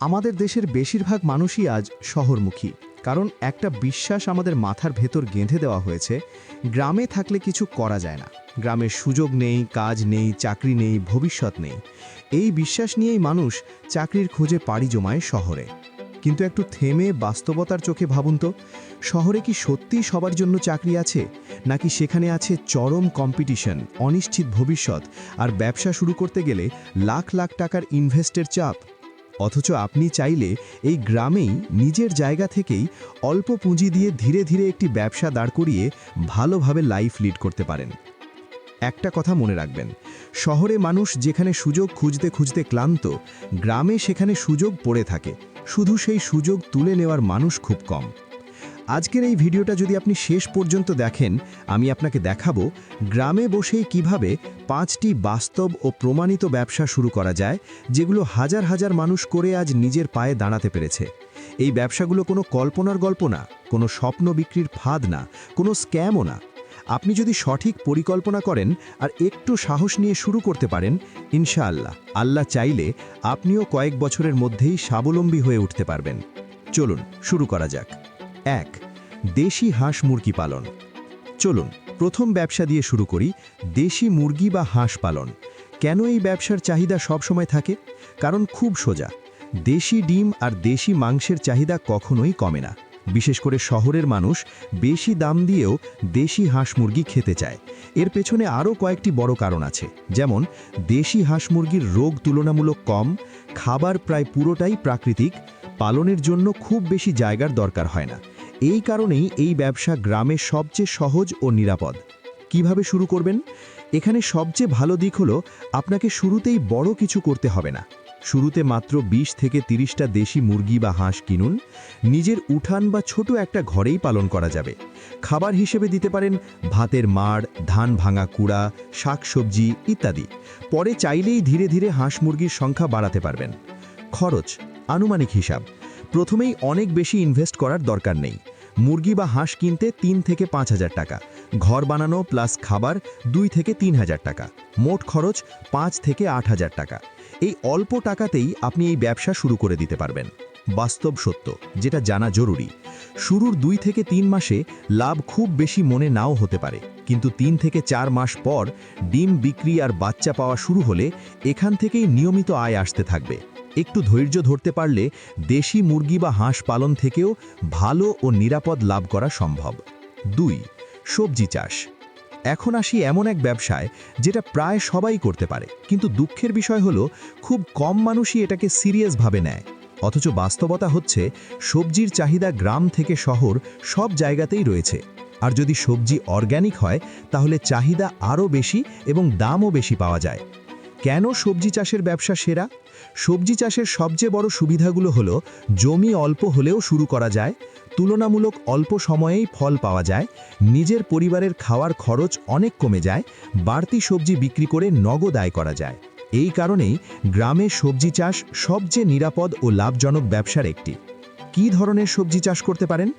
আমাদের দেশের বেশিরভাগ মানুষই আজ শহরমুখী, কারণ একটা বিশ্বাস আমাদের মাথার ভেতর গেঁথে দেওয়া হয়েছে, গ্রামে থাকলে কিছু করা যায় না। গ্রামের সুযোগ নেই, কাজ নেই, চাকরি নেই, ভবিষ্যৎ নেই। এই বিশ্বাস নিয়েই মানুষ চাকরির খোঁজে পাড়ি জমায় শহরে। কিন্তু একটু থেমে বাস্তবতার চোখে ভাবুন তো, শহরে কি সত্যিই সবার জন্য চাকরি আছে, নাকি সেখানে আছে চরম কম্পিটিশন অনিশ্চিত ভবিষ্যৎ, আর ব্যবসা শুরু করতে গেলে লাখ লাখ টাকার ইনভেস্টের চাপ? অথচ আপনি চাইলে এই গ্রামেই নিজের জায়গা থেকেই অল্প পুঁজি দিয়ে ধীরে ধীরে একটি ব্যবসা দাঁড় করিয়ে ভালোভাবে লাইফ লিড করতে পারেন। একটা কথা মনে রাখবেন, শহরে মানুষ যেখানে সুযোগ খুঁজতে খুঁজতে ক্লান্ত, গ্রামে সেখানে সুযোগ পড়ে থাকে। শুধু সেই সুযোগ তুলে নেওয়ার মানুষ খুব কম। আজকের এই ভিডিওটা যদি আপনি শেষ পর্যন্ত দেখেন, আমি আপনাকে দেখাবো গ্রামে বসেই কীভাবে পাঁচটি বাস্তব ও প্রমাণিত ব্যবসা শুরু করা যায়, যেগুলো হাজার হাজার মানুষ করে আজ নিজের পায়ে দাঁড়াতে পেরেছে। এই ব্যবসাগুলো কোনো কল্পনার গল্প না, কোনো স্বপ্ন বিক্রির ফাঁদ না, কোনো স্ক্যামও না। আপনি যদি সঠিক পরিকল্পনা করেন আর একটু সাহস নিয়ে শুরু করতে পারেন, ইনশাআল্লাহ, আল্লাহ চাইলে আপনিও কয়েক বছরের মধ্যেই স্বাবলম্বী হয়ে উঠতে পারবেন। চলুন, শুরু করা যাক। এক, দেশি হাঁস মুরগি পালন। চলুন, প্রথম ব্যবসা দিয়ে শুরু করি, দেশি মুরগি বা হাঁস পালন। কেন এই ব্যবসার চাহিদা সবসময় থাকে? কারণ খুব সোজা, দেশি ডিম আর দেশি মাংসের চাহিদা কখনোই কমে না। বিশেষ করে শহরের মানুষ বেশি দাম দিয়েও দেশি হাঁস মুরগি খেতে চায়। এর পেছনে আরও কয়েকটি বড় কারণ আছে। যেমন, দেশি হাঁস মুরগির রোগ তুলনামূলক কম, খাবার প্রায় পুরোটাই প্রাকৃতিক, পালনের জন্য খুব বেশি জায়গার দরকার হয় না। এই কারণেই এই ব্যবসা গ্রামে সবচেয়ে সহজ ও নিরাপদ। কীভাবে শুরু করবেন? এখানে সবচেয়ে ভালো দিক হলো, আপনাকে শুরুতেই বড় কিছু করতে হবে না। শুরুতে মাত্র ২০ থেকে তিরিশটা দেশি মুরগি বা হাঁস কিনুন। নিজের উঠান বা ছোট একটা ঘরেই পালন করা যাবে। খাবার হিসেবে দিতে পারেন ভাতের মাড়, ধান ভাঙা কুড়া শাকসবজি ইত্যাদি। পরে চাইলেই ধীরে ধীরে হাঁস মুরগির সংখ্যা বাড়াতে পারবেন। খরচ, আনুমানিক হিসাব। প্রথমেই অনেক বেশি ইনভেস্ট করার দরকার নেই। মুরগি বা হাঁস কিনতে তিন থেকে পাঁচ হাজার টাকা, ঘর বানানো প্লাস খাবার দুই থেকে তিন হাজার টাকা, মোট খরচ পাঁচ থেকে আট হাজার টাকা। এই অল্প টাকাতেই আপনি এই ব্যবসা শুরু করে দিতে পারবেন। বাস্তব সত্য, যেটা জানা জরুরি। শুরুর দুই থেকে তিন মাসে লাভ খুব বেশি মনে নাও হতে পারে, কিন্তু তিন থেকে চার মাস পর ডিম বিক্রি আর বাচ্চা পাওয়া শুরু হলে এখান থেকেই নিয়মিত আয় আসতে থাকবে। একটু ধৈর্য ধরতে পারলে দেশি মুরগি বা হাঁস পালন থেকেও ভালো ও নিরাপদ লাভ করা সম্ভব। দুই, সবজি চাষ। এখন আসি এমন এক ব্যবসায় যেটা প্রায় সবাই করতে পারে, কিন্তু দুঃখের বিষয় হলো খুব কম মানুষই এটাকে সিরিয়াসভাবে নেয়। অথচ বাস্তবতা হচ্ছে সবজির চাহিদা গ্রাম থেকে শহর সব জায়গাতেই রয়েছে। আর যদি সবজি অর্গ্যানিক হয়, তাহলে চাহিদা আরও বেশি এবং দামও বেশি পাওয়া যায়। কেন সবজি চাষের ব্যবসা সেরা? সবজি চাষের সবচেয়ে বড় সুবিধাগুলো হলো, জমি অল্প হলেও শুরু করা যায়, তুলনামূলক অল্প সময়েই ফল পাওয়া যায়, নিজের পরিবারের খাওয়ার খরচ অনেক কমে যায়, বাড়তি সবজি বিক্রি করে নগদ আয় করা যায়। এই কারণেই গ্রামে সবজি চাষ সবচেয়ে নিরাপদ ও লাভজনক ব্যবসার একটি। কী ধরনের সবজি চাষ করতে পারেন?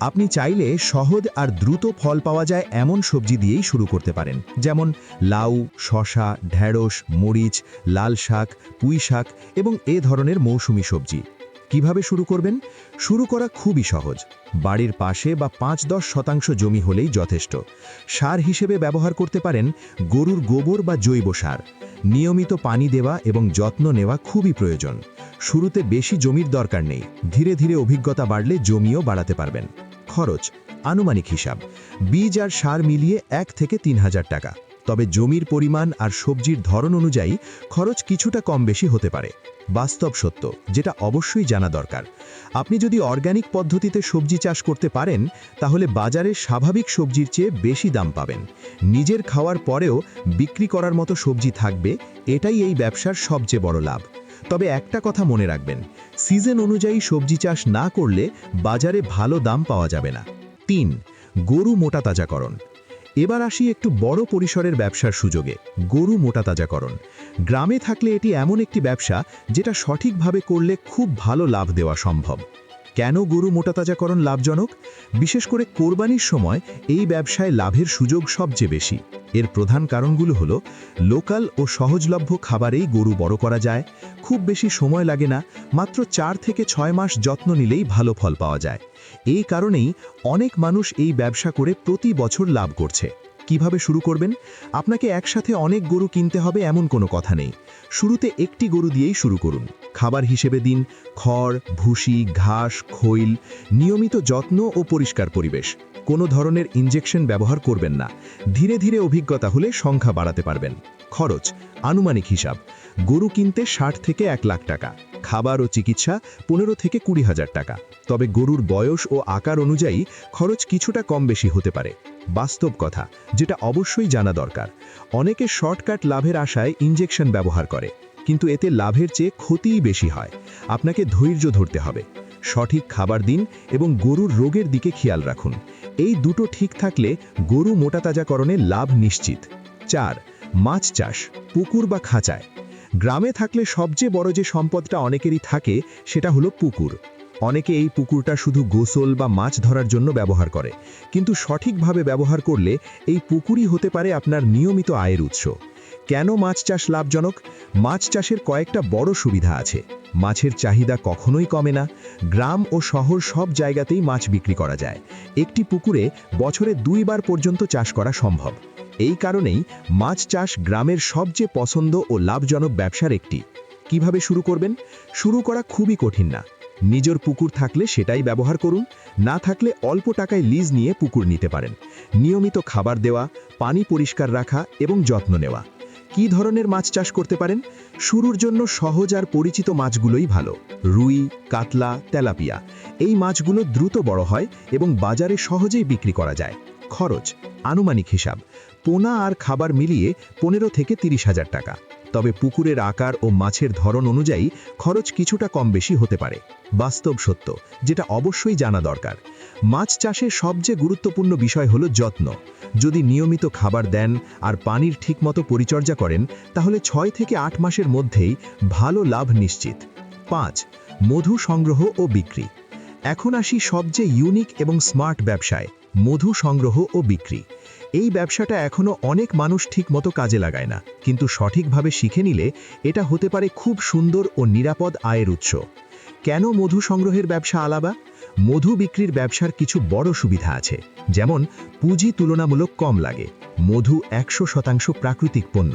আপনি চাইলে সহজ আর দ্রুত ফল পাওয়া যায় এমন সবজি দিয়েই শুরু করতে পারেন। যেমন লাউ শশা ঢ্যাঁড়স মরিচ, লাল শাক, পুঁই শাক এবং এ ধরনের মৌসুমি সবজি। কীভাবে শুরু করবেন? শুরু করা খুবই সহজ। বাড়ির পাশে বা পাঁচ দশ শতাংশ জমি হলেই যথেষ্ট। সার হিসেবে ব্যবহার করতে পারেন গরুর গোবর বা জৈব সার। নিয়মিত পানি দেওয়া এবং যত্ন নেওয়া খুবই প্রয়োজন। শুরুতে বেশি জমির দরকার নেই। ধীরে ধীরে অভিজ্ঞতা বাড়লে জমিও বাড়াতে পারবেন। খরচ, আনুমানিক হিসাব। বীজ আর সার মিলিয়ে এক থেকে তিন হাজার টাকা। তবে জমির পরিমাণ আর সবজির ধরন অনুযায়ী খরচ কিছুটা কম বেশি হতে পারে। বাস্তব সত্য, যেটা অবশ্যই জানা দরকার। আপনি যদি অর্গানিক পদ্ধতিতে সবজি চাষ করতে পারেন, তাহলে বাজারে স্বাভাবিক সবজির চেয়ে বেশি দাম পাবেন। নিজের খাওয়ার পরেও বিক্রি করার মতো সবজি থাকবে, এটাই এই ব্যবসার সবচেয়ে বড় লাভ। তবে একটা কথা মনে রাখবেন, সিজন অনুযায়ী সবজি চাষ না করলে বাজারে ভালো দাম পাওয়া যাবে না। তিন, গরু মোটা তাজাকরণ এবার আসি একটু বড় পরিসরের ব্যবসার সুযোগে, গরু মোটা তাজাকরণ গ্রামে থাকলে এটি এমন একটি ব্যবসা যেটা সঠিকভাবে করলে খুব ভালো লাভ দেওয়া সম্ভব। কেন গরু মোটাতাজাকরণ লাভজনক? বিশেষ করে কোরবানির সময় এই ব্যবসায় লাভের সুযোগ সবচেয়ে বেশি। এর প্রধান কারণগুলো হলো, লোকাল ও সহজলভ্য খাবারেই গরু বড় করা যায়, খুব বেশি সময় লাগে না, মাত্র চার থেকে ছয় মাস যত্ন নিলেই ভালো ফল পাওয়া যায়। এই কারণেই অনেক মানুষ এই ব্যবসা করে প্রতি বছর লাভ করছে। কীভাবে শুরু করবেন? আপনাকে একসাথে অনেক গরু কিনতে হবে এমন কোনো কথা নেই। শুরুতে একটি গরু দিয়েই শুরু করুন। খাবার হিসেবে দিন, খড়, ভুসি, ঘাস, খৈল, নিয়মিত যত্ন ও পরিষ্কার পরিবেশ। কোনো ধরনের ইনজেকশন ব্যবহার করবেন না। ধীরে ধীরে অভিজ্ঞতা হলে সংখ্যা বাড়াতে পারবেন। খরচ, আনুমানিক হিসাব। গরু কিনতে ষাট থেকে এক লাখ টাকা। খাবার ও চিকিৎসা পনেরো থেকে কুড়ি হাজার টাকা। তবে গরুর বয়স ও আকার অনুযায়ী খরচ কিছুটা কম বেশি হতে পারে। বাস্তব কথা, যেটা অবশ্যই জানা দরকার। অনেকে শর্টকাট লাভের আশায় ইঞ্জেকশন ব্যবহার করে, কিন্তু এতে লাভের চেয়ে ক্ষতিই বেশি হয়। আপনাকে ধৈর্য ধরতে হবে। সঠিক খাবার দিন এবং গরুর রোগের দিকে খেয়াল রাখুন। এই দুটো ঠিক থাকলে গরু মোটাতাজাকরণে লাভ নিশ্চিত। চার, মাছ চাষ, পুকুর বা খাঁচায়। গ্রামে থাকলে সবচেয়ে বড় যে সম্পদটা অনেকেরই থাকে, সেটা হলো পুকুর। অনেকে এই পুকুরটা শুধু গোসল বা মাছ ধরার জন্য ব্যবহার করে। কিন্তু সঠিকভাবে ব্যবহার করলে এই পুকুরই হতে পারে আপনার নিয়মিত আয়ের উৎস। কেন মাছ চাষ লাভজনক? মাছ চাষের কয়েকটা বড় সুবিধা আছে। মাছের চাহিদা কখনোই কমে না। গ্রাম ও শহর সব জায়গাতেই মাছ বিক্রি করা যায়। একটি পুকুরে বছরে দুইবার পর্যন্ত চাষ করা সম্ভব। এই কারণেই মাছ চাষ গ্রামের সবচেয়ে পছন্দ ও লাভজনক ব্যবসার একটি। কীভাবে শুরু করবেন? শুরু করা খুবই কঠিন না। নিজের পুকুর থাকলে সেটাই ব্যবহার করুন, না থাকলে অল্প টাকায় লিজ নিয়ে পুকুর নিতে পারেন। নিয়মিত খাবার দেওয়া, পানি পরিষ্কার রাখা এবং যত্ন নেওয়া। কী ধরনের মাছ চাষ করতে পারেন? শুরুর জন্য সহজ আর পরিচিত মাছগুলোই ভালো। রুই, কাতলা, তেলাপিয়া। এই মাছগুলো দ্রুত বড় হয় এবং বাজারে সহজেই বিক্রি করা যায়। খরচ, আনুমানিক হিসাব। পোনা আর খাবার মিলিয়ে পনেরো থেকে তিরিশ হাজার টাকা। তবে পুকুরের আকার ও মাছের ধরন অনুযায়ী খরচ কিছুটা কম বেশি হতে পারে। বাস্তব সত্য, যেটা অবশ্যই জানা দরকার। মাছ চাষের সবচেয়ে গুরুত্বপূর্ণ বিষয় হলো যত্ন। যদি নিয়মিত খাবার দেন আর পানির ঠিকমতো পরিচর্যা করেন, তাহলে ছয় থেকে আট মাসের মধ্যেই ভালো লাভ নিশ্চিত। পাঁচ, মধু সংগ্রহ ও বিক্রি। এখন আসি সবচেয়ে ইউনিক এবং স্মার্ট ব্যবসায়, মধু সংগ্রহ ও বিক্রি। এই ব্যবসাটা এখনও অনেক মানুষ ঠিকমতো কাজে লাগায় না, কিন্তু সঠিকভাবে শিখে নিলে এটা হতে পারে খুব সুন্দর ও নিরাপদ আয়ের উৎস। কেন মধু সংগ্রহের ব্যবসা আলাদা? মধু বিক্রির ব্যবসার কিছু বড় সুবিধা আছে, যেমন পুঁজি তুলনামূলক কম লাগে, মধু একশো শতাংশ প্রাকৃতিক পণ্য,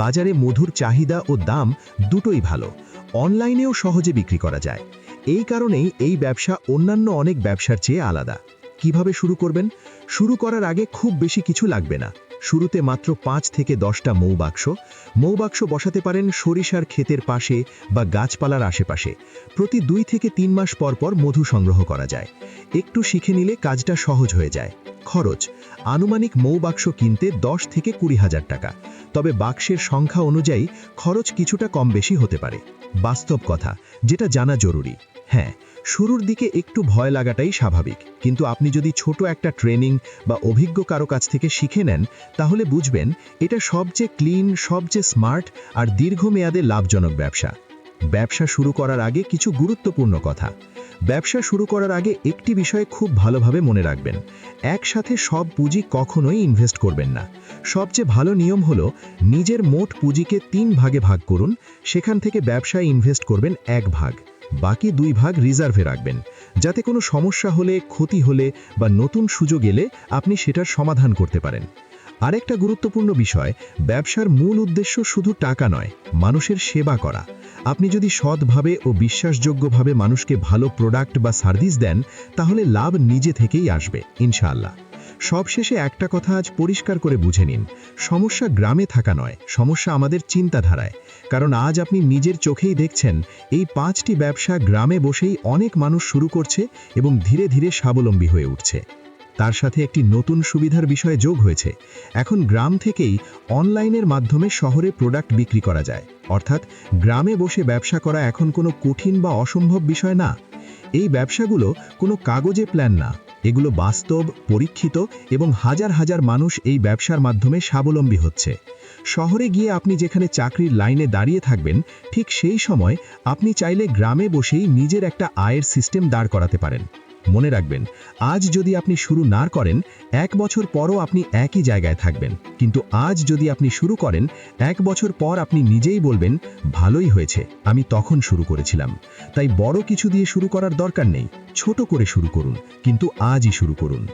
বাজারে মধুর চাহিদা ও দাম দুটোই ভালো, অনলাইনেও সহজে বিক্রি করা যায়, এই কারণেই এই ব্যবসা অন্যান্য অনেক ব্যবসার চেয়ে আলাদা। কীভাবে শুরু করবেন? শুরু করার আগে খুব বেশি কিছু লাগবে না। শুরুতে মাত্র পাঁচ থেকে দশটা মৌবাক্স। মৌবাক্স বসাতে পারেন সরিষার ক্ষেতের পাশে বা গাছপালার আশেপাশে। প্রতি দুই থেকে তিন মাস পর পর মধু সংগ্রহ করা যায়। একটু শিখে নিলে কাজটা সহজ হয়ে যায়। খরচ। আনুমানিক মৌবাক্স কিনতে দশ থেকে কুড়ি হাজার টাকা। তবে বাক্সের সংখ্যা অনুযায়ী খরচ কিছুটা কম বেশি হতে পারে। বাস্তব কথা, যেটা জানা জরুরি। হ্যাঁ শুরুর দিকে একটু ভয় লাগাটাই স্বাভাবিক। কিন্তু আপনি যদি ছোট একটা ট্রেনিং বা অভিজ্ঞ কারও কাছ থেকে শিখে নেন, তাহলে বুঝবেন এটা সবচেয়ে ক্লিন, সবচেয়ে স্মার্ট আর দীর্ঘমেয়াদে লাভজনক ব্যবসা। ব্যবসা শুরু করার আগে কিছু গুরুত্বপূর্ণ কথা। ব্যবসা শুরু করার আগে একটি বিষয়ে খুব ভালোভাবে মনে রাখবেন। একসাথে সব পুঁজি কখনোই ইনভেস্ট করবেন না। সবচেয়ে ভালো নিয়ম হলো নিজের মোট পুঁজিকে তিন ভাগে ভাগ করুন। সেখান থেকে ব্যবসায় ইনভেস্ট করবেন এক ভাগ। বাকি দুই ভাগ রিজার্ভে রাখবেন। যাতে কোনো সমস্যা হলে, ক্ষতি হলে বা নতুন সুযোগ এলে আপনি সেটার সমাধান করতে পারেন। আরেকটা গুরুত্বপূর্ণ বিষয়, ব্যবসার মূল উদ্দেশ্য শুধু টাকা নয়, মানুষের সেবা করা। আপনি যদি সৎভাবে ও বিশ্বাসযোগ্যভাবে মানুষকে ভালো প্রোডাক্ট বা সার্ভিস দেন, তাহলে লাভ নিজে থেকেই আসবে, ইনশাআল্লাহ। সবশেষে একটা কথা আজ পরিষ্কার করে বুঝে নিন। সমস্যা গ্রামে থাকা নয়, সমস্যা আমাদের চিন্তাধারায়। কারণ আজ আপনি নিজের চোখেই দেখছেন, এই পাঁচটি ব্যবসা গ্রামে বসেই অনেক মানুষ শুরু করছে এবং ধীরে ধীরে স্বাবলম্বী হয়ে উঠছে। তার সাথে একটি নতুন সুবিধার বিষয়ে যোগ হয়েছে। এখন গ্রাম থেকেই অনলাইনের মাধ্যমে শহরে প্রোডাক্ট বিক্রি করা যায়। অর্থাৎ গ্রামে বসে ব্যবসা করা এখন কোনো কঠিন বা অসম্ভব বিষয় না। এই ব্যবসাগুলো কোনো কাগজে প্ল্যান না। এগুলো বাস্তব, পরীক্ষিত এবং হাজার হাজার মানুষ এই ব্যবসার মাধ্যমে স্বাবলম্বী হচ্ছে। শহরে গিয়ে আপনি যেখানে চাকরির লাইনে দাঁড়িয়ে থাকবেন, ঠিক সেই সময় আপনি চাইলে গ্রামে বসেই নিজের একটা আয়ের সিস্টেম দাঁড় করাতে পারেন। মনে রাখবেন, আজ যদি আপনি শুরু না করেন, এক বছর পরও আপনি একই জায়গায় থাকবেন। কিন্তু আজ যদি আপনি শুরু করেন, এক বছর পর আপনি নিজেই বলবেন, ভালোই হয়েছে, আমি তখন শুরু করেছিলাম। তাই বড় কিছু দিয়ে শুরু করার দরকার নেই, ছোট করে শুরু করুন, কিন্তু আজই শুরু করুন।